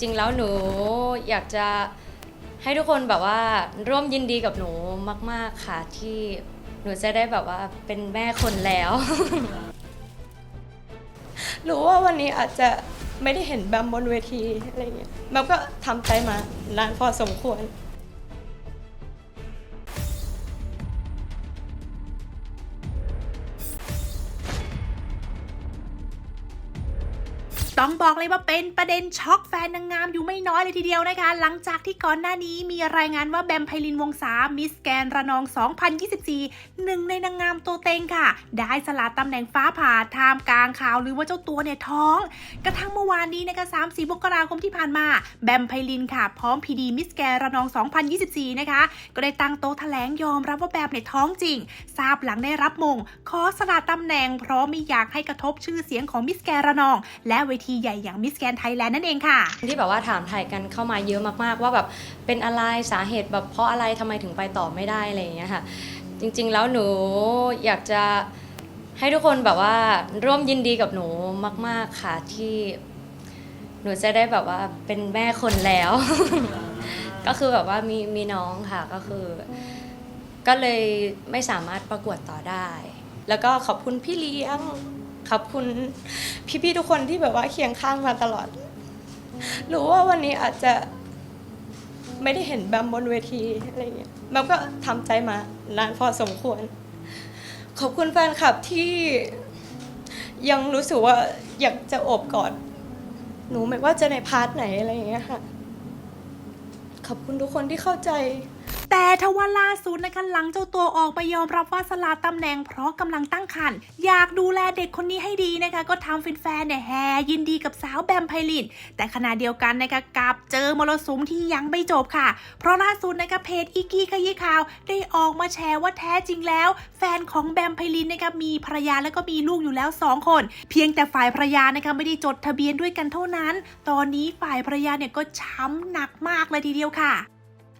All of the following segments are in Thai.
จริงแล้วหนูอยากจะให้ทุกคนแบบว่าร่วมยินดีกับหนูมาก ๆ ค่ะ ที่หนูจะได้แบบว่าเป็นแม่คนแล้ว รู้ว่าวันนี้อาจจะไม่ได้เห็นแบมบนเวทีอะไรเงี้ยแบมก็ทำใจมานานพอสมควร ต้องบอกเลยว่าเป็นประเด็นช็อกแฟนนางงามอยู่ไม่น้อยเลยทีเดียวนะคะ หลังจากที่ก่อนหน้านี้มีรายงานว่าแบมไพลินวงศามิสแกนระนอง 2024 หนึ่งในนางงามตัวเต็งค่ะ ได้สละตำแหน่งฟ้าผ่าท่ามกลางข่าวหรือว่าเจ้าตัวเนี่ยท้อง กระทั่งเมื่อวานนี้นะคะ3 4มกราคมที่ผ่านมา แบมไพลินค่ะ พร้อมพีดีมิสแกนระนอง 2024 นะคะ ก็ได้ตั้งโต๊ะแถลงยอมรับว่าแบมเนี่ยท้องจริง ทราบหลังได้รับมง ขอสละตำแหน่งเพราะไม่อยากให้กระทบชื่อเสียงของมิสแกนระนอง และเวทีใหญ่อย่างมิสแกนไทยแลนด์นั่นเองค่ะ ที่แบบว่าถามถ่ายกันเข้ามาเยอะมากๆ ว่าแบบเป็นอะไรสาเหตุแบบเพราะอะไรทำไมถึงไปต่อไม่ได้อะไรอย่างเงี้ยค่ะ จริงๆแล้วหนูอยากจะให้ทุกคนแบบว่าร่วมยินดีกับหนูมาก ๆค่ะที่หนูจะได้แบบว่าเป็นแม่คนแล้ว ก็คือแบบว่ามีมีน้องค่ะก็คือ ก็เลยไม่สามารถประกวดต่อได้ แล้วก็ขอบคุณพี่เลี้ยง ขอบคุณพี่ๆทุกคนที่แบบว่าเคียงข้างมาตลอด รู้ว่าวันนี้อาจจะไม่ได้เห็นแบมบนเวทีอะไรเงี้ยแบมก็ทำใจมานานพอสมควร ขอบคุณแฟนคลับที่ยังรู้สึกว่าอยากจะโอบกอดหนูไม่ว่าจะในพาร์ทไหนอะไรอย่างเงี้ยค่ะ ขอบคุณทุกคนที่เข้าใจ แต่ทว่าล่าสุดนะคะหลังเจ้าตัวออกไปยอมรับว่าสละตำแหน่งเพราะกำลังตั้งครรภ์อยากดูแลเด็กคนนี้ให้ดีนะคะ ก็ทำแฟนๆเนี่ยแห่ยินดีกับสาวแบมไพลินแต่ขณะเดียวกันนะคะกลับเจอมรสุมที่ยังไม่จบค่ะ เพราะล่าสุดนะคะเพจอีกี้ขยี้ข่าว ได้ออกมาแชร์ว่าแท้จริงแล้ว แฟนของแบมไพลินนะคะมีภรรยาแล้วก็มีลูกอยู่แล้ว 2 คน เพียงแต่ฝ่ายภรรยานะคะไม่ได้จดทะเบียนด้วยกันเท่านั้น ตอนนี้ฝ่ายภรรยาเนี่ยก็ช้ำหนักมากเลยทีเดียวค่ะ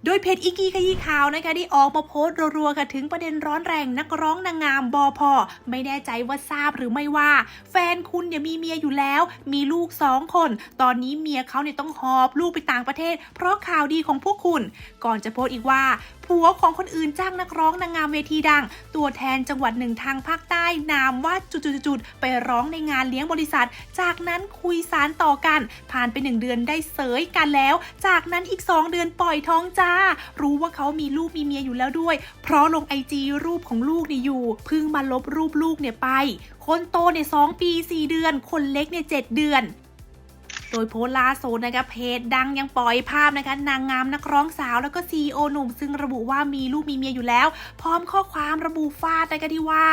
โดยเพจอีกีขยี้ข่าวนะคะได้ออกมาโพสต์รัวๆค่ะถึงประเด็นร้อนแรงนักร้องนางงามบอพอไม่แน่ใจว่าทราบหรือไม่ว่า แฟนคุณเนี่ยมีเมียอยู่แล้ว มีลูกสองคน ตอนนี้เมียเขาเนี่ยต้องหอบลูกไปต่างประเทศ เพราะข่าวดีของพวกคุณ ก่อนจะโพสต์อีกว่าผัวของคนอื่นจ้างนักร้องนางงามเวทีดัง ตัวแทนจังหวัดหนึ่งทางภาคใต้นามว่าจุดๆๆไปร้องในงานเลี้ยงบริษัท จากนั้นคุยสารต่อกัน ผ่านไปหนึ่งเดือนได้เสยกันแล้ว จากนั้นอีก 2 เดือนปล่อยท้องจ้ารู้ว่าเขามีลูกมีเมียอยู่แล้วด้วย เพราะลงไอจีรูปของลูกเนี่ยอยู่เพิ่งมาลบรูปลูกเนี่ยไป คนโตเนี่ยสองปี 4 เดือน คนเล็กเนี่ยเจ็ดเดือน โดยโพสต์ล่าสุดนะคะเพจดังยังปล่อยภาพนะคะนางงามนักร้องสาวแล้วก็ซีโอหนุ่ม ซึ่งระบุว่ามีลูกมีเมียอยู่แล้ว พร้อมข้อความระบุฟาดนะคะที่ว่า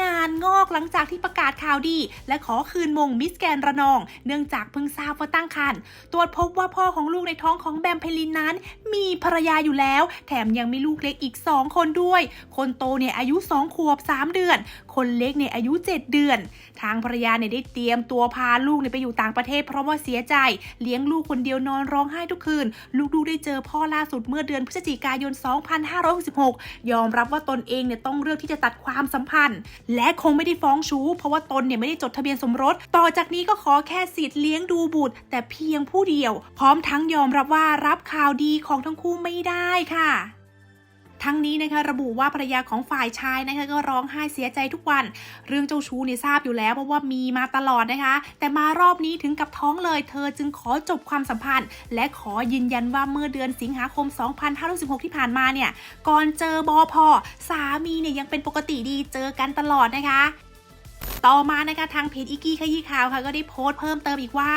งานงอกหลังจากที่ประกาศข่าวดี และขอคืนมงมิสแกนระนอง เนื่องจากเพิ่งทราบว่าตั้งครรภ์ตรวจพบว่าพ่อของลูกในท้องของแบมเพลินนั้น มีภรรยาอยู่แล้ว แถมยังมีลูกเล็กอีก 2 คนด้วย คนโตเนี่ยอายุ 2 ขวบ 3 เดือน คนเล็กเนี่ยอายุ 7 เดือน ทางภรรยาเนี่ยได้เตรียมตัวพาลูกเนี่ยไปอยู่ต่างประเทศเพราะว่าเสียใจ เลี้ยงลูกคนเดียวนอนร้องไห้ทุกคืน ลูกๆได้เจอพ่อล่าสุดเมื่อเดือนพฤศจิกายน 2566 ยอมรับว่าตนเองเนี่ยต้องเลือกที่จะตัดความสัมพันธ์ และคงไม่ได้ฟ้องชู้ เพราะว่าตนเนี่ยไม่ได้จดทะเบียนสมรส ต่อจากนี้ก็ขอแค่สิทธิ์เลี้ยงดูบุตร แต่เพียงผู้เดียว พร้อมทั้งยอมรับว่ารับข่าวดีของทั้งคู่ไม่ได้ค่ะ ทั้งนี้นะคะระบุว่าภรรยาของฝ่ายชายนะคะก็ร้องไห้เสียใจทุกวัน เรื่องเจ้าชู้เนี่ยทราบอยู่แล้วเพราะว่ามีมาตลอดนะคะ แต่มารอบนี้ถึงกับท้องเลย เธอจึงขอจบความสัมพันธ์ และขอยืนยันว่าเมื่อเดือนสิงหาคม 2516 ที่ผ่านมาเนี่ยก่อนเจอบอพอสามีเนี่ยยังเป็นปกติดีเจอกันตลอดนะคะ ต่อมานะคะทางเพจอีกี้ขยี้ข่าวค่ะก็ได้โพสต์เพิ่มเติมอีกว่า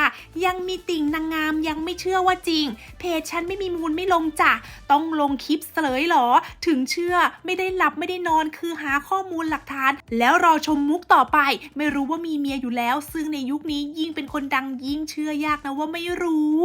ยังมีติ่งนางงามยังไม่เชื่อว่าจริง เพจฉันไม่มีมูลไม่ลงจ้ะต้องลงคลิปเสลยเหรอ ถึงเชื่อไม่ได้หลับไม่ได้นอนคือหาข้อมูลหลักฐาน แล้วรอชมมุกต่อไป ไม่รู้ว่ามีเมียอยู่แล้ว ซึ่งในยุคนี้ยิ่งเป็นคนดังยิ่งเชื่อยากนะว่าไม่รู้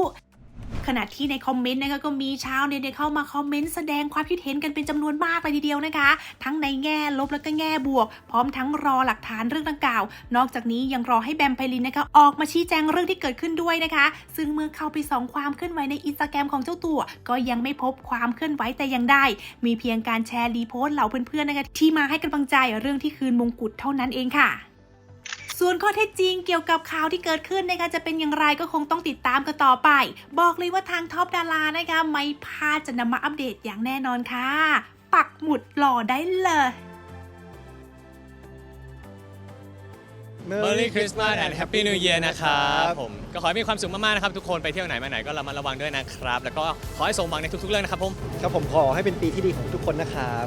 ขณะที่ในคอมเมนต์นะคะก็มีชาวเน็ตเเข้ามาคอมเมนต์แสดงความคิดเห็นกันเป็นจำนวนมากเลยทีเดียวนะคะ ทั้งในแง่ลบและก็แง่บวก พร้อมทั้งรอหลักฐานเรื่องดังกล่าว นอกจากนี้ยังรอให้แบมไพลินนะคะออกมาชี้แจงเรื่องที่เกิดขึ้นด้วยนะคะ ซึ่งเมื่อเข้าไปส่องความเคลื่อนไหวในอินสตาแกรมของเจ้าตัว ก็ยังไม่พบความเคลื่อนไหวแต่อย่างใดมีเพียงการแชร์รีโพสต์เหล่าเพื่อนๆนะคะที่มาให้กำลังใจเรื่องที่คืนมงกุฎเท่านั้นเองค่ะ ส่วนข้อเท็จจริงเกี่ยวกับข่าวที่เกิดขึ้นนะคะจะเป็นอย่างไรก็คงต้องติดตามกันต่อไป บอกเลยว่าทางท็อปดารานะคะไม่พลาดจะนำมาอัปเดตอย่างแน่นอนค่ะ ปักหมุดหล่อได้เลย Merry Christmas and Happy New Year นะครับผมก็ขอให้มีความสุขมากๆนะครับ ทุกคนไปเที่ยวไหนมาไหนก็ระมัดระวังด้วยนะครับ แล้วก็ขอให้สมหวังในทุกๆเรื่องนะครับผม ครับผมขอให้เป็นปีที่ดีของทุกคนนะครับ